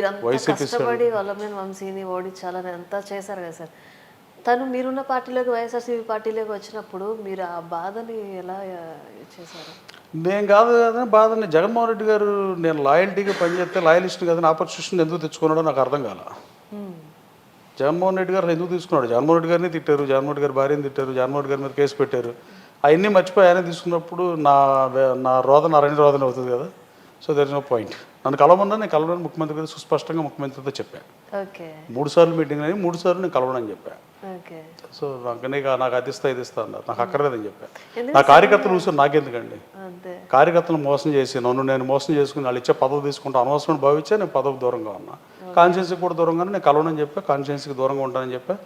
మీరంతా కష్టపడి వల్లమైన వంశీని ఓడించాలని అంతా చేశారు కదా సార్. తను మీరున్న పార్టీలోకి వైఎస్ఆర్సీపీ పార్టీలోకి వచ్చినప్పుడు మీరు ఆ బాధని ఎలా చేశారు? నేను కాదు కదా బాధని జగన్మోహన్ రెడ్డి గారు నేను లాయల్టీగా పనిచేస్తే లాయలిస్ట్ కదా ఆపర్చునిటీ ఎందుకు తెచ్చుకున్నాడో నాకు అర్థం కాల. జగన్మోహన్ రెడ్డి గారు ఎందుకు తీసుకున్నాడు? జగన్మోహన్ రెడ్డి గారిని తిట్టారు జగన్మోహన్ రెడ్డి గారి భార్యని తిట్టారు జగన్మోహన్ రెడ్డి గారి మీద కేసు పెట్టారు. అవన్నీ మర్చిపోయి ఆయన తీసుకున్నప్పుడు నా నా రోదన అరణ్య రోదన అవుతుంది కదా. So there is no point నన్ను కలవమన్నా నేను కలవడానికి ముఖ్యమంత్రి గారు సుస్పష్టంగా ముఖ్యమంత్రితో చెప్పాను మూడు సార్లు మీటింగ్ అని మూడు సార్లు నేను కలవనని చెప్పాను సో నాకు నీకు నాకు అది ఇస్తా ఇది ఇస్తా అన్నారు. నాకు అక్కర్లేదని చెప్పాను నా కార్యకర్తలు చూసి నాకెందుకండి? అంతే. కార్యకర్తలను మోసం చేసి నన్ను నేను మోసం చేసుకుని వాళ్ళు ఇచ్చే పదవి తీసుకుంటా అనవసరం భావించే నేను పదవి దూరంగా ఉన్నా. కాన్షియన్స్కి కూడా దూరంగానే నేను కలవనని చెప్పా కాన్షియన్స్కి దూరంగా ఉంటానని చెప్పా.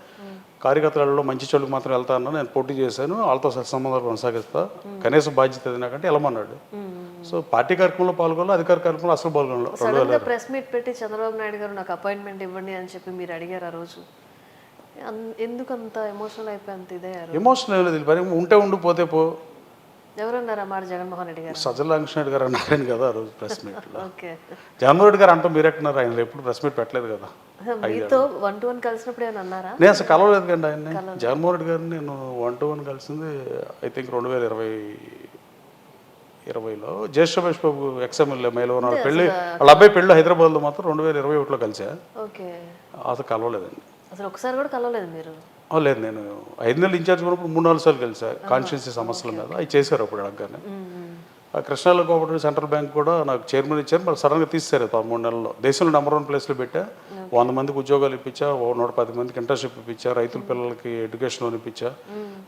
కార్యకర్తలలో మంచి చెడుకు మాత్రం వెళ్తాను నేను పోటీ చేశాను. వాళ్ళతో సత్సంబంధాలు కొనసాగిస్తా. కనీస బాధ్యత అది నాకంటే వెళ్ళమన్నాడు సో పార్టీ కార్యక్రమంలో పాల్గొనాలి అధికార కార్యక్రమంలో అసలు పాల్గొనాలి ప్రెస్ మీట్ పెట్టి చంద్రబాబు నాయుడు గారు నాకు అపాయింట్మెంట్ ఇవ్వండి అని చెప్పి మీరు అడిగారు ఆ రోజు. అన్- ఎందుకు అంత ఎమోషనల్ అయిపోయి అంత ఇదయ్యారు? ఎమోషన్ ఏం లేదు పని ఉంటే ఉండి పోతే పో. ఆ మాట జగన్మోహన్ రెడ్డి గారు? సజ్జల వెంకటరెడ్డి గారు అన్నారని కదా ఆ రోజు ప్రెస్ మీట్లో. జగన్మోహన్ రెడ్డి గారు అంటాం మీరెట్టున్నారు ఆయన ఎప్పుడు ప్రెస్ మీట్ పెట్టలేదు కదా. మీతో వన్ టు వన్ కలిసినప్పుడు ఏమైనా అన్నారా? నేను అసలు కలవలేదు కండి ఆయన్ని. జగన్మోహన్ రెడ్డి గారిని నేను వన్ టు వన్ కలిసింది ఐ థింక్ రెండు వేల ఇరవై ఇరవైలో జ్యేష్ఠ మహేష్ బాబు ఎక్స్ఎమ్ఎల్ఏ మేలో ఉన్నాడు పెళ్ళి వాళ్ళ అబ్బాయి పెళ్ళి హైదరాబాద్లో మాత్రం రెండు వేల ఇరవై ఒకటిలో కలిసా. ఓకే. అసలు కలవలేదండి. అసలు ఒకసారి కూడా కలవలేదు మీరు? లేదు నేను ఐదు నెలలు ఇన్ఛార్జ్ ఉన్నప్పుడు మూడు నాలుగు సార్లు కలిసా కాన్స్టిట్యున్సీ సమస్యల మీద. అవి చేశారు అప్పుడు అడగగానే. ఆ కృష్ణాలో కోఆపరేటివ్ సెంట్రల్ బ్యాంక్ కూడా నాకు చైర్మన్ ఇచ్చారు. మరి సడన్గా తీసేశారు పదమూడు నెలల్లో. దేశంలో నెంబర్ వన్ ప్లేస్లో పెట్టా. వంద మందికి ఉద్యోగాలు ఇప్పించా. ఓ నూట పది మందికి ఇంటర్న్షిప్ ఇప్పించా. రైతుల పిల్లలకి ఎడ్యుకేషన్ లోన్ ఇప్పించా.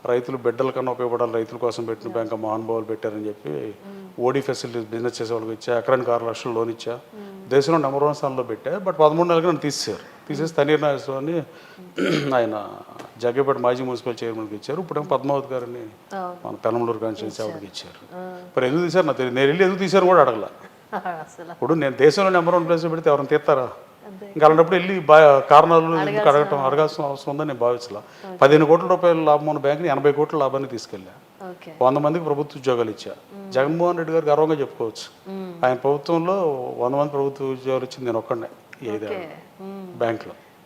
రైతులు బిడ్డల కన్నా ఉపయోగపడాలి. రైతుల కోసం పెట్టిన బ్యాంక్ మహానుభావులు పెట్టారని చెప్పి ఓడి ఫెసిలిటీస్ బిజినెస్ చేసే వాళ్ళకి ఇచ్చా. ఎకరానికి ఆరు లక్షలు లోన్ ఇచ్చా. దేశంలో నెంబర్ వన్ స్థానంలో పెట్టా. బట్ పదమూడు నెలలకు నన్ను తీసేశారు. తీసేసి తనీర్ నాగేశ్వరాన్ని ఆయన జగ్గేపేట మాజీ మున్సిపల్ చైర్మన్కి ఇచ్చారు. ఇప్పుడేమో పద్మావతి గారిని. మన పెనమలూరు కాన్స్టిట్యూన్సీ ఆవిడకి ఇచ్చారు. మరి ఎందుకు తీశారు? నాకు తెలియదు నేను వెళ్ళి ఎందుకు తీశారు కూడా అడగల. ఇప్పుడు నేను దేశంలో నెంబర్ వన్ ప్లేస్ పెడితే ఎవరైనా తీస్తారా. ఇంకా అలాంటప్పుడు వెళ్ళి బా కారణాలు ఎందుకు అడగటం అడగాల్సిన అవసరం ఉందని నేను భావించలా. పదిహేను కోట్ల రూపాయల లాభం ఉన్న బ్యాంక్ని ఎనభై కోట్ల లాభాన్ని తీసుకెళ్ళా. వంద మందికి ప్రభుత్వ ఉద్యోగాలు ఇచ్చా. జగన్మోహన్ రెడ్డి గారు గర్వంగా చెప్పుకోవచ్చు. ఆయన ప్రభుత్వంలో వంద మంది ప్రభుత్వ ఉద్యోగాలు ఇచ్చింది నేను ఒక్కడే మ్మ్. బ్యాంక్లో.